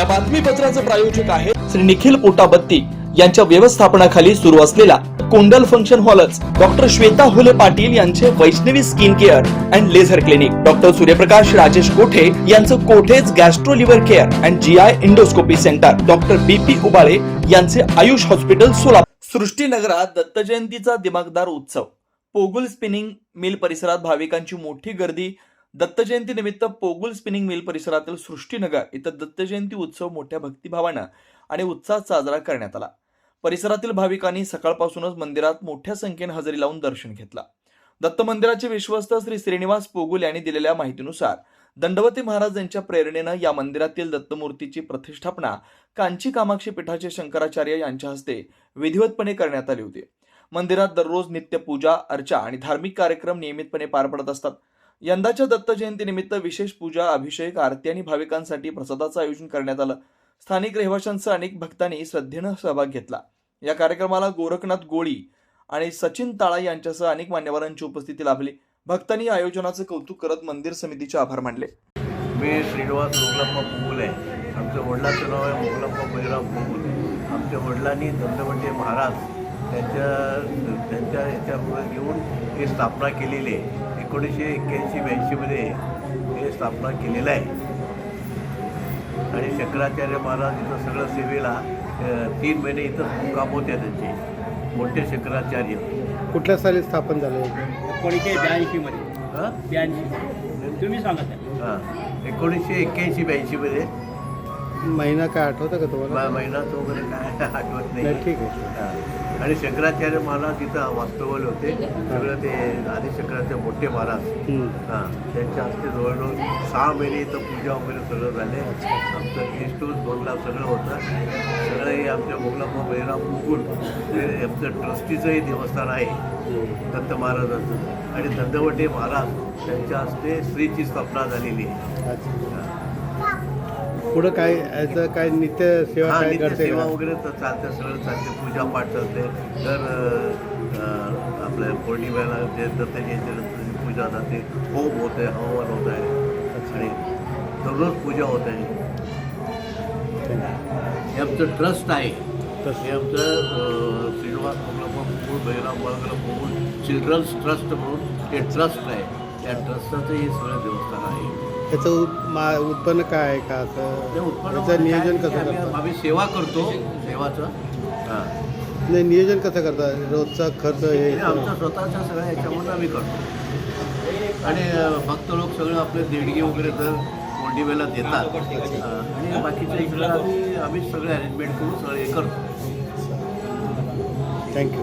या बातमीपत्राचे प्रायोजक आहे श्री निखिल पोटाबत्ती यांच्या व्यवस्थापनाखाली सुरू असलेला कोंडल फंक्शन हॉलच डॉक्टर श्वेता हुले पाटील यांचे Vaishnavi skin care and laser clinic. Doctor Suryaprakash Rajesh Kothe यांचं कोठेज gastro liver care and G I endoscopy centre. Doctor B P Ubale यांचे आयुष हॉस्पिटल सोलापूर. सृष्टीनगरात दत्त जयंतीचा दिमागदार उत्सव. पोगुल स्पिनिंग मिल परिसरात भाविकांची मोठी गर्दी दत्त जयंती निमित्त पोगुल स्पिनिंग मिल परिसरातील सृष्टीनगर इथं दत्त जयंती उत्सव मोठ्या भक्तिभावानं आणि उत्साहात साजरा करण्यात आला. परिसरातील भाविकांनी सकाळपासूनच मंदिरात मोठ्या संख्येनं हजेरी लावून दर्शन घेतला. दत्त मंदिराचे विश्वस्त श्री श्रीनिवास पोगुल यांनी दिलेल्या माहितीनुसार दंडवती महाराज यांच्या प्रेरणेनं या मंदिरातील दत्तमूर्तीची प्रतिष्ठापना कांची कामाक्षी पीठाचे शंकराचार्य यांच्या हस्ते विधिवतपणे करण्यात आली होती. मंदिरात दररोज नित्य पूजा अर्चा आणि धार्मिक कार्यक्रम नियमितपणे पार पडत असतात. यंदाच्या दत्त जयंतीनिमित्त विशेष पूजा अभिषेक आरती आणि भाविकांसाठी प्रसादाचं आयोजन करण्यात आलं. स्थानिक रहिवाशांसह अनेक भक्तांनी श्रद्धेनं सहभाग घेतला. या कार्यक्रमाला गोरखनाथ गोळी आणि सचिन ताळा यांच्यासह अनेक मान्यवरांची उपस्थिती लाभली. भक्तांनी या आयोजनाचं कौतुक करत मंदिर समितीचे आभार मानले. मी श्रीनिवास मोगलप्पा पोगुल आहे आमच्या वडिलाचं नाव आहे मोगलप्पा बळीराम पोगुल आमच्या वडिलांनी दंडवटे महाराज त्यांच्या त्यांच्या ह्याच्यामुळे घेऊन ही स्थापना केलेली आहे. एकोणीसशे एक्क्याऐंशी ब्याऐंशीमध्ये हे स्थापना केलेलं आहे. आणि शंकराचार्य महाराज इथं सगळं सेवेला तीन महिने इथं मुक्काम होते त्यांचे. मोठे शंकराचार्य. कुठल्या साली स्थापन झालं? होतं एकोणीसशे ब्याऐंशीमध्ये हां? ब्याऐंशी तुम्ही सांगत हां. एकोणीसशे एक्क्याऐंशी ब्याऐंशीमध्ये महिना काय आठवतं का तुम्हाला? मा- महिनाच वगैरे काय आठवत नाही. नाही ठीक आहे. हा. आणि शंकराचार्य महाराज तिथं वास्तवले होते. सगळं ते आदिशंकराचे मोठे महाराज. हां त्यांच्या हस्ते जवळजवळ सहा महिने इथं पूजा वगैरे सगळं झाले. आमचं गेस्ट हाऊस बंगला सगळं होतं. सगळं हे आमच्या बंगलाप्पा बहिराम मुकुल हे आमचं ट्रस्टीचंही देवस्थान आहे. दत्त महाराजांचं. आणि दंडवटे महाराज त्यांच्या हस्ते श्रीची स्थापना झालेली आहे. पुढं काय याचं काय नित्य सेवा हा काय नित्य करते सेवा का? वगैरे तर चालते सगळं चालते पूजा पाठ चालते. तर अं, आपल्या पौर्णिमेला जे दत्त जयंतीनंतर पूजा जाते होम होत आहे हवामान होत आहे. आणि दररोज पूजा होत आहे. हे आमचं ट्रस्ट आहे. Trust. हे आमचं अं, श्रीनिवास मोगलप्पा पूल बहिराम बाळगला पूल चिल्ड्रन्स ट्रस्ट म्हणून हे ट्रस्ट आहे. त्या ट्रस्टचं हे सगळं देवस्थान आहे. त्याचं उत- मा- उत्पन्न काय आहे का ते असं उत्पन्न त्याचं नियोजन काय? कसं आम्ही- आम्ही सेवा करतो सेवाचं हां. नाही नियोजन कसं करतात रोजचा खर्च हे हे आमच्या स्वतःच्या सगळ्या याच्यामधून आम्ही करतो. आणि अ, भक्त लोक सगळं आपले देणगी वगैरे तर मोंडिवेला देतात. अ, आणि बाकीच्या इकडं आम्ही आम्ही सगळे अरेंजमेंट करून सगळं हे करतो. Thank you